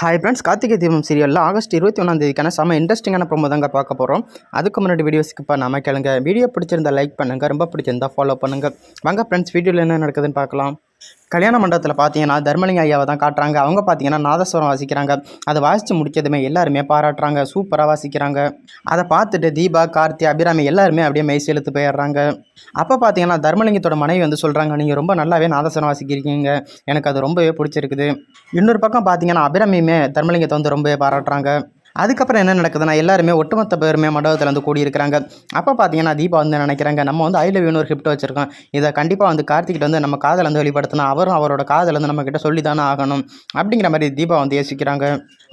Hi friends Karthigai Deepam சீரியலில் August இருபத்தி ஒன்றாம் தேதிக்கான செம்ம இன்ட்ரெஸ்டிங்கான ப்ரோமோ தாங்க பார்க்க போகிறோம் அதுக்கு முன்னாடி வீடியோஸ்க்கு இப்போ நாம கேளுங்க. வீடியோ பிடிச்சிருந்தா லைக் பண்ணுங்கள் ரொம்ப பிடிச்சிருந்தா ஃபாலோ பண்ணுங்கள் வாங்க ஃப்ரெண்ட்ஸ் வீடியோவில் என்ன நடக்குதுன்னு பார்க்கலாம். கல்யாண மண்டபத்தில் பார்த்தீங்கன்னா தர்மலிங்க ஐயாவை தான் காட்டுறாங்க. அவங்க பார்த்தீங்கன்னா நாதஸ்வரம் வாசிக்கிறாங்க. அதை வாசித்து முடிச்சதுமே எல்லாருமே பாராட்டுறாங்க. சூப்பராக வாசிக்கிறாங்க. அதை பார்த்துட்டு தீபா கார்த்தி அபிராமி எல்லாருமே அப்படியே மெய் செலுத்து போயிடுறாங்க. அப்போ பார்த்தீங்கன்னா தர்மலிங்கத்தோட மனைவி வந்து சொல்கிறாங்க நீங்கள் ரொம்ப நல்லாவே நாதஸ்வரம் வாசிக்கிறீங்க. எனக்கு அது ரொம்பவே பிடிச்சிருக்குது. இன்னொரு பக்கம் பார்த்தீங்கன்னா அபிராமியுமே தர்மலிங்கத்தை வந்து ரொம்பவே பாராட்டுறாங்க. அதுக்கப்புறம் என்ன நடக்குதுன்னா எல்லாருமே ஒட்டுமொத்த பேருமே மண்டபத்தில் வந்து கூடி இருக்கிறாங்க அப்போ பார்த்தீங்கன்னா தீபா வந்து நினைக்கிறாங்க நம்ம வந்து ஐ லவ் யூனு ஒரு கிஃப்ட் வச்சுருக்கோம். இதை கண்டிப்பாக வந்து கார்த்திகிட்ட வந்து நம்ம காதல் வந்து வெளிப்படுத்தணும் அவரும் அவரோட காதல் வந்து நம்மக்கிட்ட சொல்லி தானே ஆகணும். அப்படிங்கிற மாதிரி தீபா வந்து யோசிக்கிறாங்க.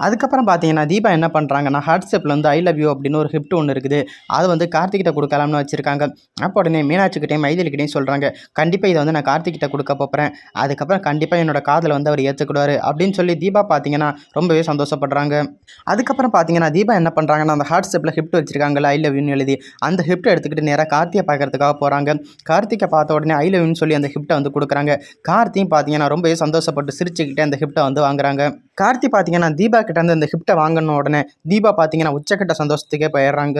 அதுக்கப்புறம் பார்த்தீங்கன்னா தீபா என்ன பண்ணுறாங்கன்னா வாட்ஸ்அப்பில் வந்து ஐ லவ் யூ அப்படின்னு ஒரு கிஃப்ட் ஒன்று இருக்குது. அது வந்து கார்த்திகிட்ட கொடுக்கலாம்னு வச்சுருக்காங்க. அப்போ உடனே மீனாட்சிக்கிட்டையும் மைதிலிக்கிட்டையும் சொல்கிறாங்க கண்டிப்பாக இதை வந்து நான் கார்த்திகிட்ட கொடுக்க போகிறேன் அதுக்கப்புறம் கண்டிப்பாக என்னோட காதலை வந்து அவர் ஏற்றுக்கிடுவார் அப்படின்னு சொல்லி தீபா பார்த்தீங்கன்னா ரொம்பவே சந்தோஷப்படுறாங்க. அதுக்கப்புறம் பார்த்தீங்கன்னா தீபா என்ன பண்ணுறாங்கன்னா அந்த வாட்ஸ்அப்பில் ஹிஃப்ட் வச்சிருக்காங்கல்ல ஐ லவ் யூன்னு எழுதி அந்த ஹிஃப்ட்டை எடுத்துக்கிட்டு நேராக கார்த்தியை பார்க்கறதுக்காக போகிறாங்க கார்த்திகை பார்த்த உடனே ஐ லவ் யூன்னு சொல்லி அந்த ஹிஃப்ட்டை வந்து கொடுக்குறாங்க. கார்த்தியும் பார்த்தீங்கன்னா ரொம்பவே சந்தோஷப்பட்டு சிரிச்சுக்கிட்டே அந்த ஹிஃப்ட்டை வந்து வாங்குறாங்க. கார்த்தி பார்த்தீங்கன்னா தீபா கிட்டேருந்து இந்த அந்த ஹிஃப்ட்டை வாங்கின உடனே தீபா பார்த்தீங்கன்னா உச்சக்கட்ட சந்தோஷத்துக்கே போயிடுறாங்க.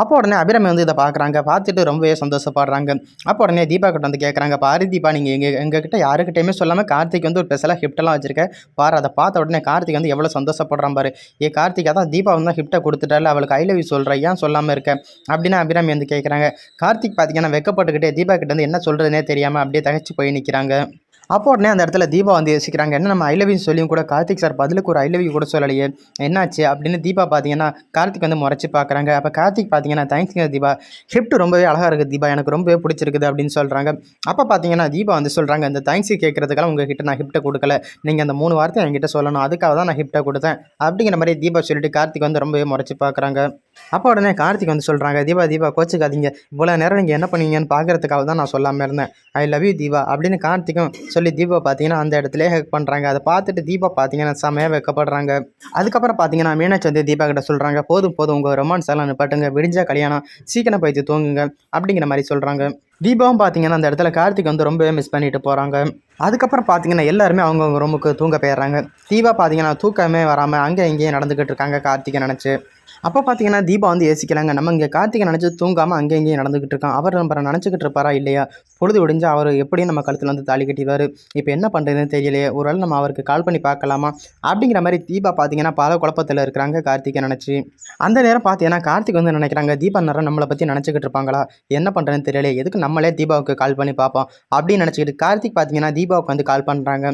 அப்போ உடனே அபிராமி வந்து இதை பார்க்குறாங்க பார்த்துட்டு ரொம்பவே சந்தோஷப்படுறாங்க. அப்போ உடனே தீபா கிட்ட வந்து கேட்குறாங்க பாரு தீபா நீங்கள் எங்கள் எங்ககிட்ட யாருக்கிட்டையுமே சொல்லாமல் கார்த்திக் வந்து ஒரு ஸ்பெஷலாக ஹிஃப்ட்டெல்லாம் வச்சுருக்க. பாரு அதை பார்த்த உடனே கார்த்திக் வந்து எவ்வளோ சந்தோஷப்படுறான் பாரு. ஏ கார்த்திக் அதான் தீபா வந்து ஹிஃப்ட்டை கொடுத்துட்டால அவளுக்கு ஐ லவ் யூ சொல்கிறேன் ஏன் சொல்லாமல் இருக்க? அப்படின்னு அபிராமி வந்து கேட்குறாங்க கார்த்திக் பார்த்தீங்கன்னா வெக்கப்பட்டுக்கிட்டே தீபா கிட்ட வந்து என்ன சொல்கிறதுனே தெரியாமல் அப்படியே தகச்சு போய் நிற்கிறாங்க அப்போ உடனே அந்த இடத்துல தீபா வந்து யோசிக்கிறாங்க என்ன நம்ம ஐ லவ் யூ சொல்லியும் கூட கார்த்திக் சார் பதிலுக்கு ஒரு ஐ லவ் யூ கூட சொல்லலையே என்னாச்சு அப்படின்னு தீபா பார்த்தீங்கன்னா கார்த்திக் வந்து முறைச்சி பார்க்குறாங்க அப்போ கார்த்திக் பார்த்தீங்கன்னா தேங்க்ஸ்ங்க தீபா ஷிஃப்ட் ரொம்பவே அழகாக இருக்குது தீபா எனக்கு ரொம்பவே பிடிச்சிருக்குது அப்படின்னு சொல்கிறாங்க அப்போ பார்த்தீங்கன்னா தீபா வந்து சொல்கிறாங்க இந்த தேங்க்ஸ் கேட்குறதுக்காக உங்ககிட்ட நான் ஹிஃப்ட்டை கொடுக்கல. நீங்கள் அந்த மூணு வார்த்தை என்கிட்ட சொல்லணும். அதுக்காக தான் நான் ஹிஃப்ட்டை கொடுத்தேன். அப்படிங்கிற மாதிரி தீபா சொல்லிட்டு கார்த்திக் வந்து ரொம்பவே முறைச்சி பார்க்குறாங்க அப்போ உடனே கார்த்திக் வந்து சொல்கிறாங்க தீபா தீபா கோச்சுக்காதீங்க. இவ்வளோ நேரம் நீங்கள் என்ன பண்ணுவீங்கன்னு பார்க்கறதுக்காக தான் நான் சொல்லாமல் இருந்தேன். I love you Deepa. அப்படின்னு கார்த்திக்கும் சொல்லி தீபா பார்த்தீங்கன்னா அந்த இடத்துல ஹெக் பண்ணுறாங்க அதை பார்த்துட்டு தீபா பார்த்தீங்கன்னா செமையாக வைக்கப்படுறாங்க. அதுக்கப்புறம் பார்த்தீங்கன்னா மீனாட்சி வந்து தீபா கிட்ட சொல்கிறாங்க போதும் போதும். உங்கள் ரொமான்ஸ் எல்லாம் நிப்பாட்டுங்க. விடிஞ்சா கல்யாணம். சீக்கிரம் போயிட்டு தூங்குங்க. அப்படிங்கிற மாதிரி சொல்கிறாங்க தீபாவும் பார்த்தீங்கன்னா அந்த இடத்துல கார்த்திக் வந்து ரொம்பவே மிஸ் பண்ணிட்டு போகிறாங்க அதுக்கப்புறம் பார்த்தீங்கன்னா எல்லாருமே அவங்கவுங்க ரூமுக்கு தூங்க போயிடுறாங்க. தீபா பார்த்தீங்கன்னா தூக்கமே வராமல் அங்கே இங்கேயே நடந்துக்கிட்டு இருக்காங்க கார்த்திகை நினச்சி. அப்போ பார்த்தீங்கன்னா தீபா வந்து யோசிக்கலாங்க. நம்ம இங்கே கார்த்திகை நினச்சி தூங்காமல் அங்கே இங்கேயும் நடந்துக்கிட்டு இருக்கோம் அவர் நம்ம நினச்சிக்கிட்டு இருப்பாரா இல்லையா? பொழுது ஒடிஞ்சு அவர் எப்படியும் நம்ம கழுத்தில் வந்து தாலி கட்டிடுவார். இப்போ என்ன பண்ணுறதுன்னு தெரியலையே. ஒருவேளை நம்ம அவருக்கு கால் பண்ணி பார்க்கலாமா? அப்படிங்கிற மாதிரி தீபா பார்த்தீங்கன்னா பல குழப்பத்தில் இருக்கிறாங்க கார்த்திகை நினச்சி. அந்த நேரம் பார்த்தீங்கன்னா கார்த்திக் வந்து நினைக்கிறாங்க தீபா நேரம் நம்மளை பற்றி நினச்சிக்கிட்டு இருப்பாங்களா? என்ன பண்ணுறதுன்னு தெரியலையே. எதுக்கு நம்மளே தீபாவுக்கு கால் பண்ணி பார்ப்போம்? அப்படின்னு நினச்சிக்கிட்டு கார்த்திக் பார்த்தீங்கன்னா தீபாவுக்கு வந்து கால் பண்ணுறாங்க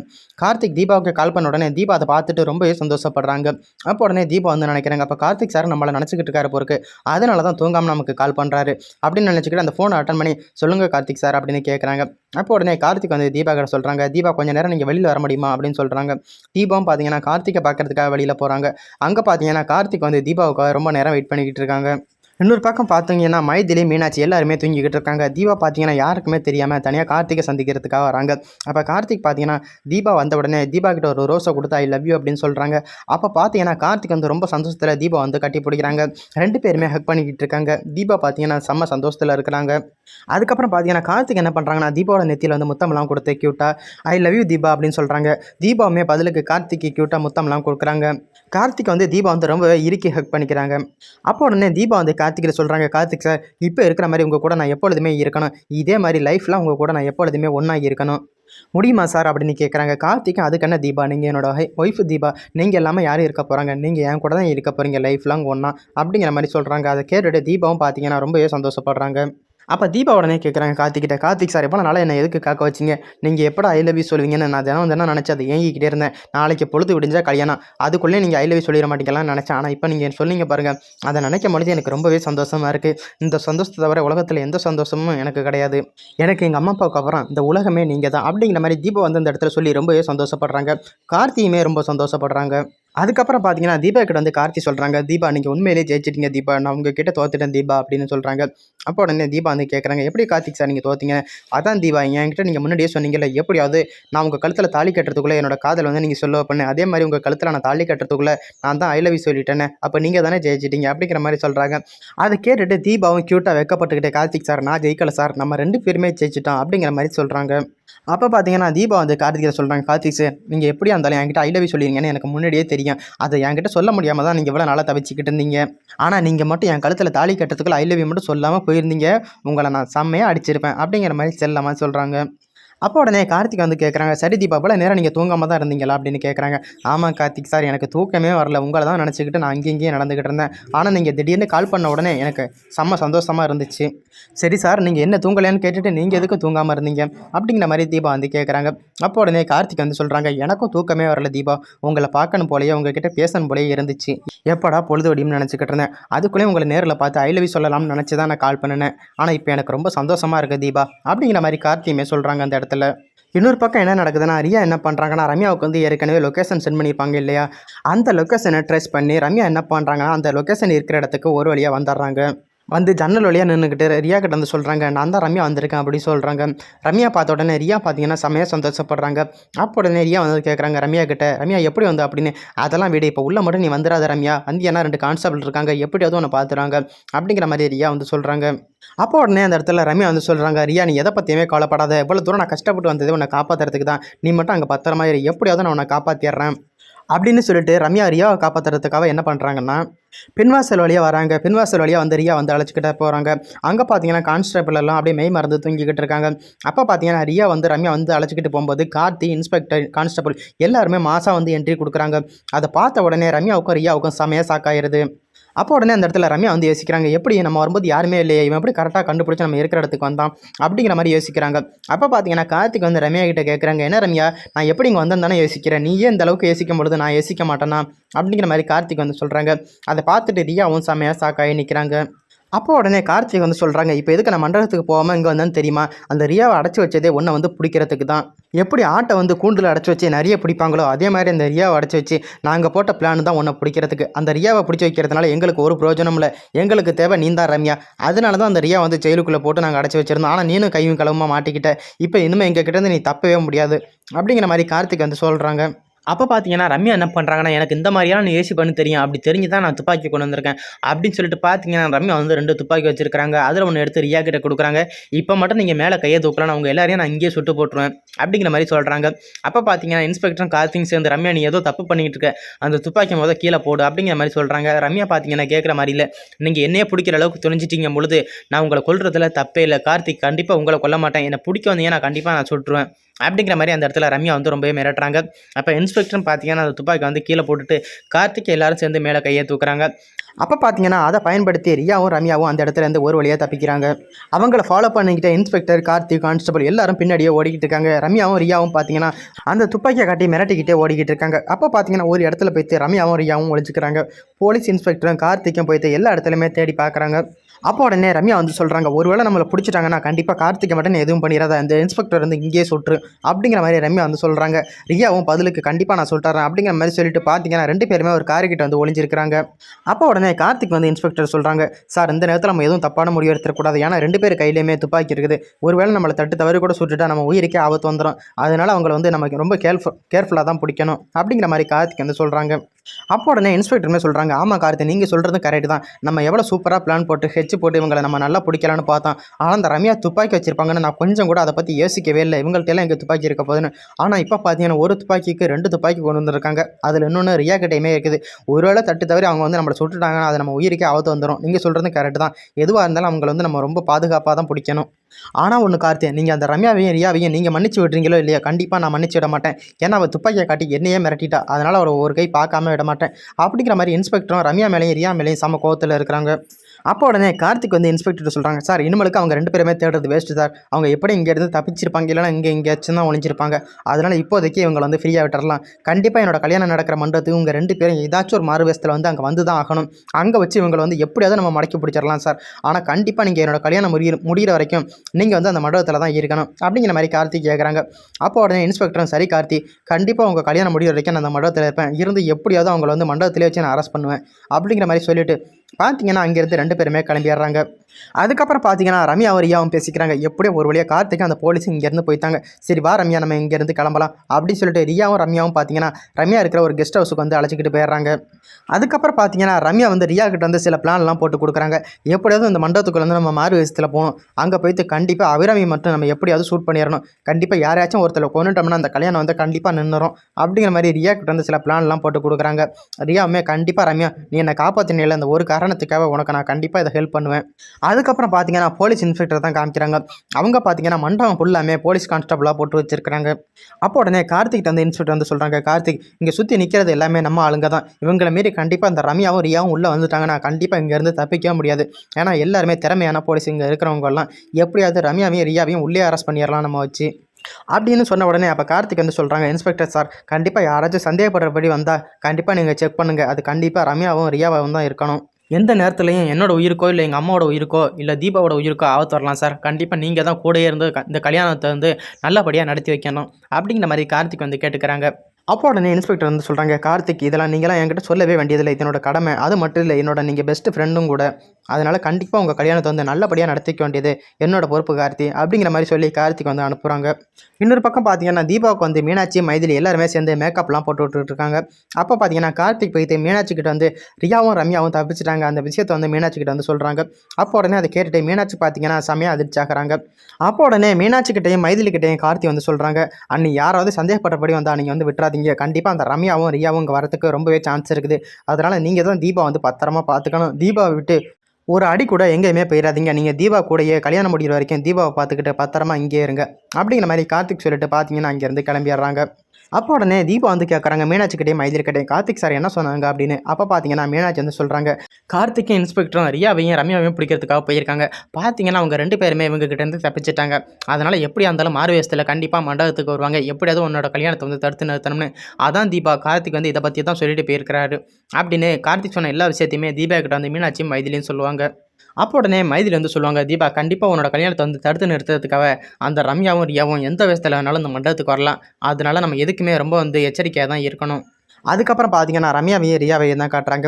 கார்த்திக் தீபாவுக்கு கால் பண்ண உடனே தீபா அதை பார்த்துட்டு ரொம்பவே சந்தோஷப்படுறாங்க. அப்போ உடனே தீபா வந்து நினைக்கிறாங்க அப்போ கார்த்திக் சார் நம்மளை நினச்சிக்கிட்டு இருக்காரு போருக்கு அதனால தான் தூங்காமல் நமக்கு கால் பண்ணுறாரு அப்படின்னு நினச்சிக்கிட்டு அந்த ஃபோனை அட்டன் பண்ணி சொல்லுங்கள் கார்த்திக் சார் அப்படின்னு கேட்குறாங்க அப்போ உடனே கார்த்திக் வந்து தீபா கிட்ட சொல்கிறாங்க தீபா கொஞ்சம் நேரம் நீங்கள் வெளியில் வர முடியுமா? அப்படின்னு சொல்கிறாங்க தீபாவும் பார்த்தீங்கன்னா கார்த்திகை பார்க்கறதுக்காக வெளியில் போகிறாங்க அங்கே பார்த்தீங்கன்னா கார்த்திக் வந்து தீபாவுக்காக ரொம்ப நேரம் வெயிட் பண்ணிக்கிட்டு இருக்காங்க. இன்னொரு பக்கம் பார்த்தீங்கன்னா மைதிலி மீனாட்சி எல்லாருமே தூங்கிக்கிட்டு இருக்காங்க. தீபா பார்த்தீங்கன்னா யாருக்குமே தெரியாமல் தனியாக கார்த்திகை சந்திக்கிறதுக்காக வராங்க. அப்போ கார்த்திக் பார்த்தீங்கன்னா தீபா வந்த உடனே தீபா கிட்ட ஒரு ரோஸை கொடுத்தா ஐ லவ் யூ அப்படின்னு சொல்கிறாங்க அப்போ பார்த்தீங்கன்னா கார்த்திக் வந்து ரொம்ப சந்தோஷத்தில் தீபா வந்து கட்டி பிடிக்கிறாங்க. ரெண்டு பேருமே ஹக் பண்ணிக்கிட்டு இருக்காங்க. தீபா பார்த்தீங்கன்னா செம்ம சந்தோஷத்தில் இருக்கிறாங்க. அதுக்கப்புறம் பார்த்தீங்கன்னா கார்த்திக் என்ன பண்ணுறாங்கன்னா தீபாவோட நெத்தியில் வந்து முத்தம்லாம் கொடுத்து க்யூட்டாக ஐ லவ் யூ தீபா அப்படின்னு சொல்கிறாங்க தீபாவுமே பதிலுக்கு கார்த்திக்கு க்யூட்டாக முத்தம்லாம் கொடுக்குறாங்க. கார்த்திக் வந்து தீபா வந்து ரொம்ப இறுக்கி ஹக் பண்ணிக்கிறாங்க. அப்போ உடனே தீபா வந்து கார்த்திகிட்ட சொல்கிறாங்க கார்த்திக் சார் இப்போ இருக்கிற மாதிரி உங்கள் கூட நான் எப்பொழுதுமே இருக்கணும். இதே மாதிரி லைஃப்பில் உங்கள் கூட நான் எப்பொழுதுமே ஒன்றா இருக்கணும். முடியுமா சார் அப்படின்னு கேட்குறாங்க கார்த்திக் அதுக்கு என்ன தீபா? நீங்கள் என்னோட ஒய்ஃப் தீபா. நீங்கள் எல்லாமே யாரும் இருக்க போகிறாங்க நீங்கள் என் கூட தான் இருக்க போகிறீங்க லைஃப் லாங் ஒன்றா அப்படிங்கிற மாதிரி சொல்கிறாங்க அதை கேட்டுட்டு தீபாவும் பார்த்தீங்கன்னா ரொம்பவே சந்தோஷப்படுறாங்க. அப்போ தீபா உடனே கேட்குறாங்க கார்த்திகிட்ட கார்த்திக் சார் எப்போ நாளை என்ன எதுக்கு காக்க வச்சிங்க? நீங்கள் எப்படா ஐ லவ் யூ சொல்லுவீங்கன்னு நான் தினம் தினம் நினச்சி அதை ஏங்கிக்கிட்டே இருந்தேன். நாளைக்கு பொழுது விடிஞ்சால் கல்யாணம். அதுக்குள்ளே நீங்கள் ஐ லவ் யூ சொல்லிட மாட்டீங்களான்னு நினச்சேன். ஆனால் இப்போ நீங்கள் சொன்னீங்க பாருங்கள் அதை நினைக்கும் பொழுது எனக்கு ரொம்பவே சந்தோஷமாக இருக்குது இந்த சந்தோஷத்தை தவிர உலகத்தில் எந்த சந்தோஷமும் எனக்கு கிடையாது. எனக்கு எங்கள் அம்மா அப்பாவுக்கு அப்புறம் இந்த உலகமே நீங்கள் தான் அப்படிங்கிற மாதிரி தீபா வந்து அந்த இடத்துல சொல்லி ரொம்பவே சந்தோஷப்படுறாங்க. கார்த்தியுமே ரொம்ப சந்தோஷப்படுறாங்க. அதுக்கப்புறம் பார்த்தீங்கன்னா தீபா கிட்ட வந்து கார்த்தி சொல்கிறாங்க தீபா நீங்கள் உண்மையிலேயே ஜெயிச்சிட்டீங்க தீபா. நான் உங்ககிட்ட தோத்துட்டேன் தீபா அப்படின்னு சொல்கிறாங்க அப்போ உடனே தீபா வந்து கேட்குறாங்க எப்படி கார்த்திக் சார் நீங்கள் தோத்தீங்க? அதான் தீபா என்கிட்ட நீங்கள் முன்னாடியே சொன்னீங்கல்ல எப்படியாவது நான் உங்கள் கழுத்தில் தாலி கட்டுறதுக்குள்ளே என்னோட காதல் வந்து நீங்கள் சொல்ல பண்ணு அதே மாதிரி உங்கள் கழுத்தில் நான் தாலி கட்டுறதுக்குள்ளே நான் தான் ஐ லவ் யூ சொல்லிட்டேனே அப்போ நீங்கள் தானே ஜெயிச்சிட்டீங்க அப்படிங்கிற மாதிரி சொல்கிறாங்க அதை கேட்டுட்டு தீபாவும் க்யூட்டாக வைக்கப்பட்டுக்கிட்டே கார்த்திக் சார் நான் ஜெயிக்கலை சார் நம்ம ரெண்டு பேருமே ஜெயிச்சிட்டோம் அப்படிங்கிற மாதிரி சொல்கிறாங்க அப்போ பார்த்தீங்கன்னா தீபா வந்து கார்த்திகை சொல்கிறாங்க கார்த்திக் சார் நீங்கள் எப்படியா இருந்தாலும் என்கிட்ட ஐ லவ் யூ எனக்கு முன்னாடியே தெரியும். அதை என்கிட்ட சொல்ல முடியாமல் தான் நீங்கள் இவ்வளோ நாளாக தவிச்சிக்கிட்டு இருந்தீங்க. ஆனால் நீங்கள் மட்டும் என் கழுத்தில் தாலி கட்டுறதுக்குள்ள ஐ லவ் மட்டும் சொல்லாமல் போயிருந்தீங்க. உங்களை நான் செம்மையாக அடிச்சிருப்பேன். அப்படிங்கிற மாதிரி செல்லமாக சொல்கிறாங்க அப்போ உடனே கார்த்திக் வந்து கேட்குறாங்க சரி தீபா போல நேரம் நீங்கள் தூங்காமல் தான் இருந்தீங்களா? அப்படின்னு கேட்குறாங்க ஆமாம் கார்த்திக் சார் எனக்கு தூக்கமே வரல. உங்களை தான் நினச்சிக்கிட்டு நான் அங்கேயும் நடந்துக்கிட்டு இருந்தேன். ஆனால் நீங்கள் திடீர்னு கால் பண்ண உடனே எனக்கு செம்ம சந்தோஷமாக இருந்துச்சு. சரி சார் நீங்கள் என்ன தூங்கலைன்னு கேட்டுட்டு நீங்கள் எதுக்கு தூங்காமல் இருந்தீங்க? அப்படிங்கிற மாதிரி தீபா வந்து கேட்குறாங்க அப்போ உடனே கார்த்திக் வந்து சொல்கிறாங்க எனக்கும் தூக்கமே வரல தீபா. உங்களை பார்க்கணும் போலயே உங்ககிட்ட பேசணும் போலயே இருந்துச்சு. எப்படா பொழுது வடியும் நினச்சிக்கிட்டு இருந்தேன். அதுக்குள்ளேயே உங்களை நேரில் பார்த்து ஐ லவ் சொல்லலாம்னு நினச்சி தான் நான் கால் பண்ணினேன். ஆனால் இப்போ எனக்கு ரொம்ப சந்தோஷமாக இருக்குது தீபா. அப்படிங்கிற மாதிரி கார்த்தியுமே சொல்கிறாங்க அந்த இடத்துல. இன்னொரு பக்கம் என்ன நடக்குதுன்னா ரியா என்ன பண்ணுறாங்கன்னா ரம்யாவுக்கு வந்து ஏற்கனவே லொக்கேஷன் சென்ட் பண்ணியிருப்பாங்க இல்லையா? அந்த லொக்கேஷனை ட்ரேஸ் பண்ணி ரம்யா என்ன பண்ணுறாங்கன்னா அந்த லொக்கேஷன் இருக்கிற இடத்துக்கு ஒரு வழியாக வந்துடுறாங்க. வந்து ஜன்னல் வழியாக நின்றுக்கிட்டு ரியா கிட்ட வந்து சொல்கிறாங்க நான் தான் ரம்யா வந்திருக்கேன் அப்படின்னு சொல்கிறாங்க ரம்யா பார்த்த உடனே ரியா பார்த்தீங்கன்னா செம்மையாக சந்தோஷப்படுறாங்க. அப்போ உடனே ரியா வந்து கேட்குறாங்க ரம்யா கிட்ட ரம்யா எப்படி வந்து? அப்படின்னு. அதெல்லாம் விட இப்போ உள்ள மட்டும் நீ வந்துடாத ரம்யா. வந்து ஏன்னா ரெண்டு கான்ஸ்டபிள் இருக்காங்க எப்படியாவது ஒன்று பார்த்துறாங்க அப்படிங்கிற மாதிரி ரியா வந்து சொல்கிறாங்க அப்போ உடனே அந்த இடத்துல ரம்யா வந்து சொல்கிறாங்க ரியா நீ எதை பற்றியுமே கவலைப்படாத. எவ்வளோ தூரம் நான் கஷ்டப்பட்டு வந்தது உன்னை காப்பாற்றுறதுக்கு தான். நீ மட்டும் அங்கே பத்திரமா இரு. எப்படியாவது நான் உன்னை காப்பாற்றிடுறேன் அப்படின்னு சொல்லிட்டு ரம்யா ரியாவை காப்பாற்றுறதுக்காக என்ன பண்ணுறாங்கன்னா பின்வாசல் வழியாக வராங்க. பின்வாசல் வழியாக வந்து ரியா வந்து அழைச்சிக்கிட்டே போகிறாங்க அங்கே பார்த்தீங்கன்னா கான்ஸ்டபிள் எல்லாம் அப்படியே மெய் மறந்து தூங்கிக்கிட்டு இருக்காங்க. அப்போ பார்த்தீங்கன்னா ரியா வந்து ரம்யா வந்து அழைச்சிக்கிட்டு போகும்போது கார்த்தி இன்ஸ்பெக்டர் கான்ஸ்டபிள் எல்லாருமே மாதம் வந்து என்ட்ரி கொடுக்குறாங்க. அதை பார்த்த உடனே ரம்யாவுக்கும் ரியாவுக்கும் செமையாக சாக்காயிருது அப்போ உடனே அந்த இடத்துல ரம்யா வந்து யோசிக்கிறாங்க எப்படி நம்ம வரும்போது யாருமே இல்லையே இவன் எப்படி கரெக்டாக கண்டுபிடிச்சி நம்ம இருக்கிற இடத்துக்கு வந்தான்? அப்படிங்கிற மாதிரி யோசிக்கிறாங்க. அப்போ பார்த்தீங்கன்னா கார்த்திக் வந்து ரம்யா கிட்ட கேட்குறாங்க என்ன ரம்யா நான் எப்படி இங்கே வந்தேன் யோசிக்கிறேன். நீ ஏன் இந்த அளவுக்கு யோசிக்கும் பொழுது நான் யோசிக்க மாட்டேனா? அப்படிங்கிற மாதிரி கார்த்திக் வந்து சொல்கிறாங்க அதை பார்த்துட்டு ரியாவும் செமையாக சாக்காயி நிற்கிறாங்க அப்போ உடனே கார்த்திக் வந்து சொல்கிறாங்க இப்போ எதுக்கு நான் மண்டலத்துக்கு போகாமல் இங்கே வந்தேன்னு தெரியுமா? அந்த ரியாவை அடைச்சி வச்சதே ஒன்றை வந்து பிடிக்கிறதுக்கு தான். எப்படி ஆட்டை வந்து கூண்டில் அடைச்சி வச்சு நிறைய பிடிப்பாங்களோ அதே மாதிரி அந்த ரியாவை அடைச்சி வச்சு நாங்கள் போட்ட பிளான் தான் ஒன்றை பிடிக்கிறதுக்கு. அந்த ரியாவை பிடிச்சி வைக்கிறதுனால எங்களுக்கு ஒரு பிரயோஜனம் இல்லை. எங்களுக்கு தேவை நீ தான் ரம்யா. அதனால தான் அந்த ரியா வந்து ஜெயிலுக்குள்ளே போட்டு நாங்கள் அடைச்சி வச்சிருந்தோம். ஆனால் நீனும் கையும் களவுமா மாட்டிக்கிட்ட. இப்போ இனிமேல் எங்கள் கிட்டேருந்து நீ தப்பவே முடியாது. அப்படிங்கிற மாதிரி கார்த்திக் வந்து சொல்கிறாங்க அப்போ பார்த்தீங்கன்னா ரம்யா என்ன பண்ணுறாங்கன்னா எனக்கு இந்த மாதிரியான நீ ஏசி பண்ணு தெரியும். அப்படி தெரிஞ்சு தான் நான் துப்பாக்கி கொண்டு வந்திருக்கேன். அப்படின்னு சொல்லிட்டு பார்த்தீங்கன்னா ரம்யா வந்து ரெண்டு துப்பாக்கி வச்சிருக்காங்க அதில் ஒன்று எடுத்து ரியா கிட்ட கொடுக்குறாங்க. இப்போ மட்டும் நீங்கள் மேலே கையை தூக்கலாம் அவங்க எல்லாரையும் நான் இங்கேயே சுட்டு போட்டுருவேன். அப்படிங்கிற மாதிரி சொல்கிறாங்க அப்போ பார்த்தீங்கன்னா இன்ஸ்பெக்டரும் கார்த்திங் சேர்ந்து ரம்யா நீ ஏதோ தப்பு பண்ணிக்கிட்டு இருக்க. அந்த துப்பாக்கி முதல் கீழே போடு அப்படிங்கிற மாதிரி சொல்கிறாங்க ரம்யா பார்த்தீங்கன்னா கேட்குற மாதிரி இல்லை. நீங்கள் என்னையே பிடிக்கிற அளவுக்கு துணிஞ்சிட்டீங்க பொழுது நான் உங்களை கொல்றதுல தப்பே இல்லை. கார்த்திக் கண்டிப்பாக உங்களை கொல்ல மாட்டேன். என்னை பிடிக்க வந்தீங்கன்னா நான் கண்டிப்பாக நான் சுட்டுருவேன். அப்படிங்கிற மாதிரி அந்த இடத்துல ரம்யா வந்து ரொம்பவே மிரட்டுறாங்க. அப்போ இன்ஸ்பெக்டரும் பார்த்தீங்கன்னா அந்த துப்பாக்கி வந்து கீழே போட்டுட்டு கார்த்திக் எல்லாரும் சேர்ந்து மேலே கையை தூக்குறாங்க. அப்போ பார்த்தீங்கன்னா அதை பயன்படுத்தி ரியாவும் ரம்யாவும் அந்த இடத்துல இருந்து ஒரு வழியாக தப்பிக்கிறாங்க. அவங்கள ஃபாலோ பண்ணிக்கிட்ட இன்ஸ்பெக்டர் கார்த்திக் கான்ஸ்டபிள் எல்லாரும் பின்னாடியே ஓடிக்கிட்டு இருக்காங்க. ரம்யாவும் ரியாவும் பார்த்தீங்கன்னா அந்த துப்பாக்கியை காட்டி மிரட்டிக்கிட்டே ஓடிக்கிட்டு இருக்காங்க. அப்போ பார்த்தீங்கன்னா ஒரு இடத்துல போய்த்து ரம்யாவும் ரியாவும் ஒழிச்சுக்கிறாங்க போலீஸ் இன்ஸ்பெக்டரும் கார்த்திக்கும் போய்த்து எல்லா இடத்துலையுமே தேடி பார்க்குறாங்க அப்போ உடனே ரம்யா வந்து சொல்கிறாங்க ஒருவேளை நம்மளை பிடிச்சிட்டாங்கன்னா கண்டிப்பாக கார்த்திகை மட்டும் எதுவும் பண்ணிடாத அந்த இன்ஸ்பெக்டர் வந்து இங்கேயே சுட்டுரு. அப்படிங்கிற மாதிரி ரம்யா வந்து சொல்கிறாங்க ரியாவும் பதிலுக்கு கண்டிப்பாக நான் சொல்லிட்டுறேன் அப்படிங்கிற மாதிரி சொல்லிட்டு பார்த்தீங்கன்னா ரெண்டு பேருமே ஒரு காருக்கிட்ட வந்து ஒளிஞ்சிருக்கிறாங்க. அப்போ உடனே கார்த்திக் வந்து இன்ஸ்பெக்டர் சொல்கிறாங்க சார் இந்த நேரத்தில் நம்ம எதுவும் தப்பான முடிவு எடுத்துக்கூடாது ஏன்னா ரெண்டு பேர் கையிலையுமே துப்பாக்கி இருக்குது. ஒருவேளை நம்மளை தட்டு தவறி கூட சுட்டுட்டா நம்ம உயிருக்கே ஆபத்து வந்துடும் அதனால அவங்கள வந்து நமக்கு ரொம்ப கேர்ஃபுல் கேர்ஃபுல்லாக தான் பிடிக்கணும். அப்படிங்கிற மாதிரி கார்த்திக் வந்து சொல்கிறாங்க அப்போ உடனே இன்ஸ்பெக்டருமே சொல்கிறாங்க ஆமாம் கார்த்தி நீங்கள் சொல்கிறது கரெக்ட் தான். நம்ம எவ்வளோ சூப்பராக பிளான் போட்டு ஹெச் போட்டு இவங்களை நம்ம நல்லா பிடிக்கலான்னு பார்த்தோம். ஆனால் அந்த ரம்யா துப்பாக்கி வச்சிருப்பாங்கன்னு நான் கொஞ்சம் கூட அதை பற்றி யோசிக்கவே இல்லை. இவங்கள்ட்ட எல்லாம் எங்கள் துப்பாக்கி இருக்க போகுதுன்னு. ஆனால் இப்போ பார்த்தீங்கன்னா ஒரு துப்பாக்கிக்கு ரெண்டு துப்பாக்கி கொண்டு வந்திருக்காங்க. அதில் இன்னொன்று ரியா கிட்டையுமே இருக்குது. ஒருவேளை தட்டு தவிர அவங்க வந்து நம்மளை சுட்டுட்டாங்கன்னா அது நம்ம உயிருக்கே ஆபத்து வந்துடும் நீங்கள் சொல்கிறது கரெக்ட் தான். எதுவாக இருந்தாலும் அவங்களை வந்து நம்ம ரொம்ப பாதுகாப்பாக தான் பிடிக்கணும். ஆனால் ஒன்று கார்த்தி நீங்கள் அந்த ரம்யாவையும் ரியாவையும் நீங்கள் மன்னிச்சு விட்றீங்களோ இல்லையா கண்டிப்பாக நான் மன்னிச்சு விட மாட்டேன். ஏன்னா அவள் துப்பாக்கியை காட்டி என்னையே மிரட்டிட்டா. அதனால் அவரை ஒரு கை பார்க்காம விட மாட்டேன். அப்படிங்கிற மாதிரி இன்ஸ்பெக்டரும் ரம்யா மேலேயும் ரியா மேலேயும் சம கோவத்தில் இருக்கிறாங்க. அப்போ உடனே கார்த்திக் வந்து இன்ஸ்பெக்டர் சொல்கிறாங்க சார் இனிமேலுக்கு அவங்க ரெண்டு பேருமே தேடுறது வேஸ்ட்டு சார். அவங்க எப்படி இங்கேருந்து தப்பிச்சிருப்பாங்க இல்லைனா இங்கே எங்கேயாச்சும் தான் ஒளிஞ்சிருப்பாங்க. அதனால் இப்போதைக்கு இவங்களை வந்து ஃப்ரீயாக விட்டுறலாம். கண்டிப்பாக என்னோட கல்யாணம் நடக்கிற மன்றத்துக்கு இவங்க ரெண்டு பேரும் ஏதாச்சும் ஒரு மாறுவேஷத்தில் வந்து அங்கே வந்து தான் ஆகணும். அங்கே வச்சு இவங்களை வந்து எப்படியாவது நம்ம மடக்கி பிடிச்சிடலாம் சார். ஆனால் கண்டிப்பாக நீங்கள் என்னோட கல்யாணம் முடிய முடிகிற வரைக்கும் நீங்கள் வந்து அந்த மண்டபத்தில் தான் இருக்கணும். அப்படிங்கிற மாதிரி கார்த்திக் கேட்குறாங்க அப்போ உடனே இன்ஸ்பெக்டரும் சரி கார்த்தி கண்டிப்பாக உங்கள் கல்யாணம் முடிகிற வரைக்கும் நான் அந்த மண்டபத்தில் இருப்பேன். இருந்து எப்படியாவது அவங்கள வந்து மண்டபத்திலே வச்சு நான் அரெஸ்ட் பண்ணுவேன். அப்படிங்கிற மாதிரி சொல்லிட்டு பார்த்தீங்கன்னா அங்கேருந்து ரெண்டு பேருமே கிளம்பிடுறாங்க அதுக்கப்புறம் பார்த்தீங்கன்னா ரம்யா அவர் ரியாவும் பேசிக்கிறாங்க. எப்படியோ ஒரு வழியாக கார்த்திக் அந்த போலீஸ் இங்கேருந்து போயிட்டாங்க. சரி வா ரம்யா நம்ம இங்கேருந்து கிளம்பலாம். அப்படின்னு சொல்லிட்டு ரியாவும் ரம்யாவும் பார்த்தீங்கன்னா ரம்யா இருக்கிற ஒரு கெஸ்ட் ஹவுஸுக்கு வந்து அழைச்சிக்கிட்டு போயிடுறாங்க. அதுக்கப்புறம் பார்த்தீங்கன்னா ரம்யா வந்து ரியா கிட்ட வந்து சில பிளான்லாம் போட்டு கொடுக்குறாங்க. எப்படியாவது இந்த மண்டபத்துக்குள்ள வந்து நம்ம மாறு வயசத்தில் போகணும். அங்கே போயிட்டு கண்டிப்பாக அபிராமி மட்டும் நம்ம எப்படியாவது ஷூட் பண்ணிடணும். கண்டிப்பாக யாரையாச்சும் ஒருத்தர் கொண்டுட்டோம்னா அந்த கல்யாணம் வந்து கண்டிப்பாக நின்றுரும் அப்படிங்கிற மாதிரி ரியா கிட்ட வந்து சில பிளான்லாம் போட்டு கொடுக்குறாங்க. ரியாவுமே கண்டிப்பாக ரம்யா நீ என்னை காப்பாற்றினில அந்த ஒரு காரணத்துக்காக உனக்கு நான் கண்டிப்பாக இதை ஹெல்ப் பண்ணுவேன். அதுக்கப்புறம் பார்த்தீங்கன்னா போலீஸ் இன்ஸ்பெக்டர் தான் காமிக்கிறாங்க. அவங்க பார்த்தீங்கன்னா மண்டபம் ஃபுல்லாமே போலீஸ் கான்ஸ்டபிளாக போட்டு வச்சிருக்கிறாங்க. அப்போ உடனே கார்த்திக் வந்து இன்ஸ்பெக்டர் வந்து சொல்கிறாங்க கார்த்திக் இங்கே சுற்றி நிற்கிறது எல்லாமே நம்ம ஆளுங்க தான். இவங்களை மீறி கண்டிப்பாக அந்த ரம்யாவும் ரியாவும் உள்ளே வந்துட்டாங்கன்னா கண்டிப்பாக இங்கேருந்து தப்பிக்கவே முடியாது. ஏன்னா எல்லாருமே திறமையான போலீஸ் இங்கே இருக்கிறவங்கெல்லாம் எப்படியாவது ரம்யாவையும் ரியாவையும் உள்ளே அரெஸ்ட் பண்ணிடலாம் நம்ம வச்சு. அப்படின்னு சொன்ன உடனே அப்போ கார்த்திக் வந்து சொல்கிறாங்க இன்ஸ்பெக்டர் சார் கண்டிப்பாக யாராச்சும் சந்தேகப்படுறபடி வந்தால் கண்டிப்பாக நீங்கள் செக் பண்ணுங்கள் அது கண்டிப்பாக ரம்யாவும் ரியாவும் தான் இருக்கணும். எந்த நேரத்துலையும் என்னோட உயிருக்கோ இல்லை எங்கள் அம்மாவோட உயிருக்கோ இல்லை தீபாவோட உயிருக்கோ ஆபத்து வரலாம் சார். கண்டிப்பாக நீங்கள் தான் கூடயே இருந்து இந்த கல்யாணத்தை வந்து நல்லபடியாக நடத்தி வைக்கணும். அப்படிங்கிற மாதிரி கார்த்திக் வந்து கேட்டுக்கிறாங்க. அப்போ உடனே இன்ஸ்பெக்டர் வந்து சொல்கிறாங்க கார்த்திக் இதெல்லாம் நீங்களாம் என்கிட்ட சொல்லவே வேண்டியதில்லை. இதனோட கடமை அது மட்டும் இல்லை. என்னோட நீங்கள் பெஸ்ட் ஃப்ரெண்டும் கூட அதனால் கண்டிப்பாக உங்கள் கல்யாணத்தை வந்து நல்லபடியாக நடத்திக்க வேண்டியது என்னோட பொறுப்பு கார்த்தி அப்படிங்கிற மாதிரி சொல்லி கார்த்திக் வந்து அனுப்புகிறாங்க இன்னொரு பக்கம் பார்த்தீங்கன்னா தீபாவுக்கு வந்து மீனாட்சி மைதிலி எல்லாருமே சேர்ந்து மேக்கப்லாம் போட்டு விட்டுட்டு இருக்காங்க. அப்போ பார்த்தீங்கன்னா கார்த்திக் போயிட்டு மீனாட்சி கிட்ட வந்து ரியாவும் ரம்யாவும் தப்பிச்சிட்டாங்க. அந்த விஷயத்தை வந்து மீனாட்சி கிட்ட வந்து சொல்கிறாங்க அப்போ உடனே அதை கேட்டுட்டு மீனாட்சி பார்த்தீங்கன்னா செமையாக அதிர்ச்சியாகிறாங்க. அப்போ உடனே மீனாட்சி கிட்டையும் மைதிலி கிட்டையும் கார்த்தி வந்து சொல்கிறாங்க அன்னி யாராவது சந்தேகப்பட்டபடி வந்தால் நீங்கள் வந்து விட்டுறாதீங்க. கண்டிப்பாக அந்த ரம்யாவும் ரியாவும் இங்கே வரத்துக்கு ரொம்பவே சான்ஸ் இருக்குது. அதனால் நீங்கள் தான் தீபா வந்து பத்திரமா பார்த்துக்கணும் தீபாவை விட்டு ஒரு அடி கூட எங்கேயுமே போயிடாதீங்க. நீங்கள் தீபா கூடயே கல்யாணம் முடிகிற வரைக்கும் தீபாவை பார்த்துக்கிட்டு பத்திரமா இங்கே இருங்க. அப்படிங்கிற மாதிரி கார்த்திக் சொல்லிட்டு பார்த்தீங்கன்னா அங்கேருந்து கிளம்பிடுறாங்க. அப்போ உடனே தீபா வந்து கேட்குறாங்க மீனாட்சி கிட்டே மைதிரி கிட்டே கார்த்திக் சார் என்ன சொன்னாங்க? அப்படின்னு. அப்போ பார்த்தீங்கன்னா மீனாட்சி வந்து சொல்கிறாங்க கார்த்திக்கும் இன்ஸ்பெக்டரும் ரியாவையும் ரம்யாவையும் பிடிக்கிறதுக்காக போயிருக்காங்க. பார்த்தீங்கன்னா அவங்க ரெண்டு பேருமே இவங்க கிட்டேருந்து தப்பிச்சிட்டாங்க. அதனால் எப்படியா இருந்தாலும் மாறு வேஷத்தில் கண்டிப்பாக மண்டபத்துக்கு வருவாங்க? எப்படியாவது உன்னோட கல்யாணத்தை வந்து தடுத்து நிறுத்தணும்னு? அதான் தீபா கார்த்திக் வந்து இதை பற்றி தான் சொல்லிட்டு போயிருக்கிறாரு. அப்படின்னு கார்த்திக் சொன்ன எல்லா விஷயத்தையுமே தீபா கிட்ட வந்து மீனாட்சியும் மைதிலியும் சொல்லுவாங்க. அப்போ உடனே மைதிலி வந்து சொல்லுவாங்க தீபா கண்டிப்பாக உன்னோட கல்யாணத்தை வந்து தடுத்து நிறுத்துறதுக்காக அந்த ரம்யாவும் ரியாவும் எந்த வயசத்தில் வேணாலும் இந்த மண்டலத்துக்கு வரலாம். அதனால நம்ம எதுக்குமே ரொம்ப வந்து எச்சரிக்கையாக தான் இருக்கணும். அதுக்கப்புறம் பார்த்தீங்கன்னா ரம்யாவையும் ரியாவையும் தான் காட்டுறாங்க.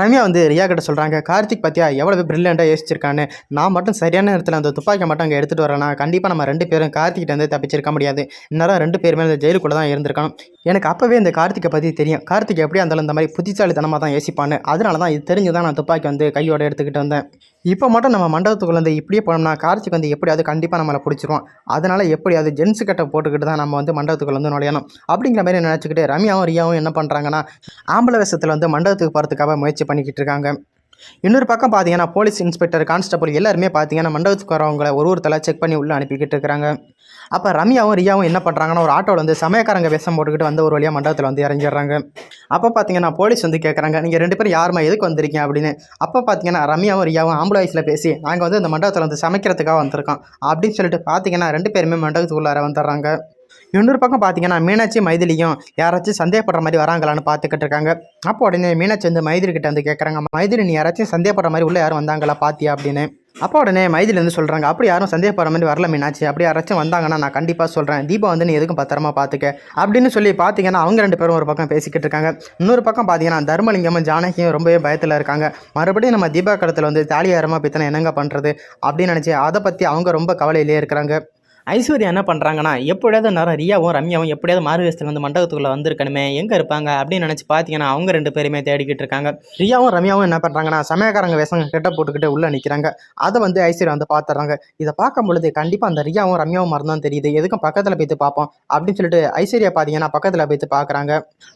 ரம்யா வந்து ரியா கிட்ட சொல்கிறாங்க கார்த்திக் பத்தியா எவ்வளோ ப்ரில்லியண்ட்டாக யோசிச்சிருக்கான்னு. நான் மட்டும் சரியான நேரத்தில் அந்த துப்பாக்கியை மட்டும் அங்கே எடுத்துகிட்டு வரேன்னா கண்டிப்பாக நம்ம ரெண்டு பேரும் கார்த்திக்கிட்ட வந்து தப்பிச்சிருக்க முடியாது. இந்நேரம் ரெண்டு பேருமே அந்த ஜெயிலுக்குள்ளே தான் இருந்திருக்கணும். எனக்கு அப்போவே இந்த கார்த்திகை பற்றி தெரியும். கார்த்திக் எப்படி இருந்தாலும் இந்த மாதிரி புத்திசாலித்தனமாக தான் யோசிப்பான்னு. அதனால தான் இது தெரிஞ்சு தான் நான் துப்பாக்கி வந்து கையோடு எடுத்துக்கிட்டு வந்தேன். இப்போ மட்டும் நம்ம மண்டபத்துக்குள்ளே வந்து இப்படியே போனோம்னா கார்த்திக் வந்து எப்படியாவது கண்டிப்பாக நம்மளை பிடிச்சிருவோம் அதனால் எப்படியாவது ஜென்ஸ் கட்டை போட்டுக்கிட்டு தான் நம்ம வந்து மண்டபத்துக்குள்ளே வந்து நுழையணும். அப்படிங்கிற மாதிரி நினச்சிக்கிட்டு ரம்யாவும் ரியாவும் என்ன பண்ணுறாங்கன்னா ஆம்பளை வேஷத்தில் வந்து மண்டபத்துக்கு போகிறதுக்காக முயற்சி பண்ணிக்கிட்டு இருக்காங்க இன்னொரு பக்கம் பார்த்தீங்கன்னா போலீஸ் இன்ஸ்பெக்டர் கான்ஸ்டபிள் எல்லாருமே பார்த்தீங்கன்னா மண்டபத்துக்கு வரவங்களை ஒரு ஒருத்தல செக் பண்ணி உள்ளே அனுப்பிக்கிட்டு இருக்கிறாங்க அப்போ ரம்யாவும் ரியாவும் என்ன பண்ணுறாங்கன்னா ஒரு ஆட்டோவில் வந்து சமயக்காரங்க வேஷம் போட்டுக்கிட்டு வந்து ஒரு வழியாக மண்டபத்தில் வந்து இறங்கிடுறாங்க. அப்போ பார்த்தீங்கன்னா போலீஸ் வந்து கேட்குறாங்க நீங்கள் ரெண்டு பேரும் யாருமா எதுக்கு வந்திருக்கீங்க? அப்படின்னு. அப்போ பார்த்தீங்கன்னா ரம்யாவும் ரியாவும் ஆம்புலன்ஸில் பேசி நாங்கள் வந்து இந்த மண்டபத்தில் வந்து சமைக்கிறதுக்காக வந்திருக்கோம். அப்படின்னு சொல்லிட்டு பார்த்தீங்கன்னா ரெண்டு பேருமே மண்டபத்துக்குள்ளார வந்துடுறாங்க. இன்னொரு பக்கம் பார்த்தீங்கன்னா மீனாட்சி மைதிலியும் யாராச்சும் சந்தேகப்படுற மாதிரி வராங்களான்னு பார்த்துக்கிட்டு இருக்காங்க. அப்போ உடனே மீனாட்சி வந்து மைதிரி கிட்ட வந்து கேட்குறாங்க மைதிலி நீ யாராச்சும் சந்தேகப்படுற மாதிரி உள்ள யாரும் வந்தாங்களா பாத்தியா? அப்படின்னு. அப்போ உடனே மைதிலி வந்து சொல்கிறாங்க அப்படி யாரும் சந்தேகப்படுற மாதிரி வரல மீனாட்சி. அப்படி யாராச்சும் வந்தாங்கன்னா நான் கண்டிப்பாக சொல்கிறேன் தீபா வந்து நீ எதுக்கும் பத்திரமா பார்த்துக்க அப்படின்னு சொல்லி பார்த்தீங்கன்னா அவங்க ரெண்டு பேரும் ஒரு பக்கம் பேசிக்கிட்டு இருக்காங்க. இன்னொரு பக்கம் பார்த்தீங்கன்னா தர்மலிங்கமும் ஜானகியும் ரொம்பவே பயத்தில் இருக்காங்க. மறுபடியும் நம்ம தீபா கடத்தில் வந்து தாலியாரமாக பித்தனை என்னங்க பண்ணுறது அப்படின்னு நினச்சி அதை பற்றி அவங்க ரொம்ப கவலையிலே இருக்கிறாங்க. ஐஸ்வர்யா என்ன பண்ணுறாங்கன்னா எப்படியாவது நேரம் ரியாவும் ரம்யாவும் எப்படியாவது மாறு வேஷத்தில் வந்து மண்டபத்துக்குள்ளே வந்திருக்கணுமே எங்கே இருப்பாங்க அப்படின்னு நினச்சி பார்த்தீங்கன்னா அவங்க ரெண்டு பேருமே தேடிக்கிட்டு இருக்காங்க. ரியாவும் ரம்யாவும் என்ன பண்ணுறாங்கன்னா சமயக்காரங்க வேஷம் கெட்ட போட்டுக்கிட்டு உள்ளே நிற்கிறாங்க அதை வந்து ஐஸ்வர்யா வந்து பார்த்துறாங்க இதை பார்க்கும் பொழுது கண்டிப்பாக அந்த ரியாவும் ரம்யாவும் மறந்தான் தெரியுது. எதுக்கும் பக்கத்தில் போய்த்து பார்ப்போம் அப்படின்னு சொல்லிட்டு ஐஸ்வர்யா பார்த்தீங்கன்னா பக்கத்தில் போய்த்து பார்க்குறாங்க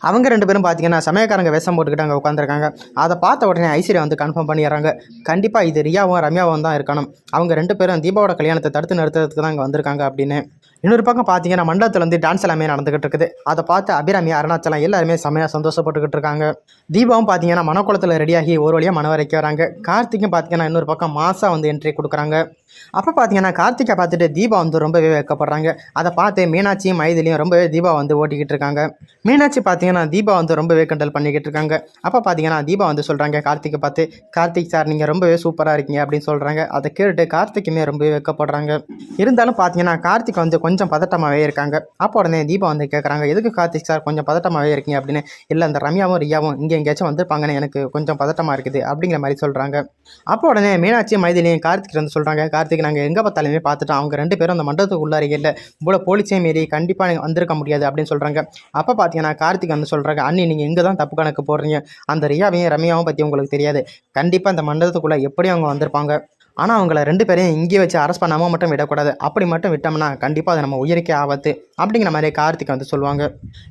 அவங்க ரெண்டு பேரும் பார்த்தீங்கன்னா சமயக்காரங்க வேஷம் போட்டுக்கிட்டு அங்கே உட்காந்துருக்காங்க அதை பார்த்த உடனே ஐஸ்வர்யா வந்து கன்ஃபார்ம் பண்ணிடுறாங்க. கண்டிப்பாக இது ரியாவும் ரம்யாவும் தான் இருக்கணும். அவங்க ரெண்டு பேரும் தீபாவோட கல்யாணத்தை தடுத்து நிறுத்துறதுக்கு தான் அங்கே வந்திருக்காங்க. அப்படின்னு. இன்னொரு பக்கம் பார்த்தீங்கன்னா மண்டலத்தில் வந்து டான்ஸ் எல்லாமே நடந்துகிட்டு இருக்குது. அதை பார்த்து அபிராமி அருணாச்சலம் எல்லாருமே செம்மையாக சந்தோஷப்பட்டுக்கிட்டு இருக்காங்க. தீபாவும் பார்த்தீங்கன்னா மனக்குளத்தில் ரெடியாகி ஒரு வழியாக மனவரைக்கு வராங்க. கார்த்திக்கும் பார்த்தீங்கன்னா இன்னொரு பக்கம் மாசா வந்து என்ட்ரி கொடுக்குறாங்க. அப்போ பார்த்தீங்கன்னா கார்த்திகை பார்த்துட்டு தீபா வந்து ரொம்பவே வைக்கப்படுறாங்க. அதை பார்த்து மீனாட்சியும் மைதிலையும் ரொம்பவே தீபா வந்து ஓட்டிக்கிட்டு இருக்காங்க. மீனாட்சி பார்த்தீங்கன்னா தீபா வந்து ரொம்பவே கண்டல் பண்ணிக்கிட்டு இருக்காங்க. அப்போ பார்த்தீங்கன்னா தீபா வந்து சொல்கிறாங்க கார்த்திகை பார்த்து கார்த்திக் சார் நீங்கள் ரொம்பவே சூப்பராக இருக்கீங்க அப்படின்னு சொல்கிறாங்க அதை கேட்டுட்டு கார்த்திக்குமே ரொம்பவே வைக்கப்படுறாங்க. இருந்தாலும் பார்த்தீங்கன்னா கார்த்திக் வந்து கொஞ்சம் கொஞ்சம் பதட்டமாகவே இருக்காங்க. அப்போ உடனே தீபா வந்து கேட்குறாங்க எதுக்கு கார்த்திக் சார் கொஞ்சம் பதட்டமாகவே இருக்கீங்க அப்படின்னு. இல்லை அந்த ரம்யாவும் ரியாவும் இங்கே எங்கேயாச்சும் வந்திருப்பாங்கன்னு எனக்கு கொஞ்சம் பதட்டமாக இருக்குது அப்படிங்கிற மாதிரி சொல்கிறாங்க அப்போ உடனே மீனாட்சி மைதிலையும் கார்த்திக் வந்து சொல்கிறாங்க கார்த்திக் நாங்கள் எங்கே பார்த்தாலுமே பார்த்துட்டோம். அவங்க ரெண்டு பேரும் அந்த மண்டபத்துக்கு உள்ளார இல்லை. இவ்வளோ போலீஸே மீறி கண்டிப்பாக நீங்கள் வந்திருக்க முடியாது அப்படின்னு சொல்கிறாங்க அப்போ பார்த்தீங்கன்னா கார்த்திக் வந்து சொல்கிறாங்க அண்ணி நீங்கள் எங்கே தான் தப்பு கணக்கு போடுறீங்க. அந்த ரியாவையும் ரம்யாவும் பற்றி உங்களுக்கு தெரியாது. கண்டிப்பாக அந்த மண்டபத்துக்குள்ளே எப்படி அவங்க வந்திருப்பாங்க. ஆனால் அவங்கள ரெண்டு பேரையும் இங்கே வச்சு அரெஸ்ட் பண்ணாமல் மட்டும் விடக்கூடாது. அப்படி மட்டும் விட்டோம்னா கண்டிப்பாக அது நம்ம உயிருக்கே ஆபத்து அப்படிங்கிற மாதிரி கார்த்திக் வந்து சொல்லுவாங்க.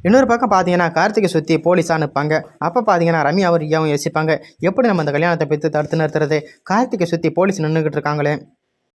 இன்னொரு பக்கம் பார்த்தீங்கன்னா கார்த்திகை சுற்றி போலீஸாக நிற்பாங்க அப்போ பார்த்தீங்கன்னா ரம்யாவும் ரியாவும் யோசிப்பாங்க எப்படி நம்ம அந்த கல்யாணத்தை பற்றி தடுத்து நிறுத்துறது? கார்த்திகை சுற்றி போலீஸ் நின்றுக்கிட்டு இருக்காங்களே.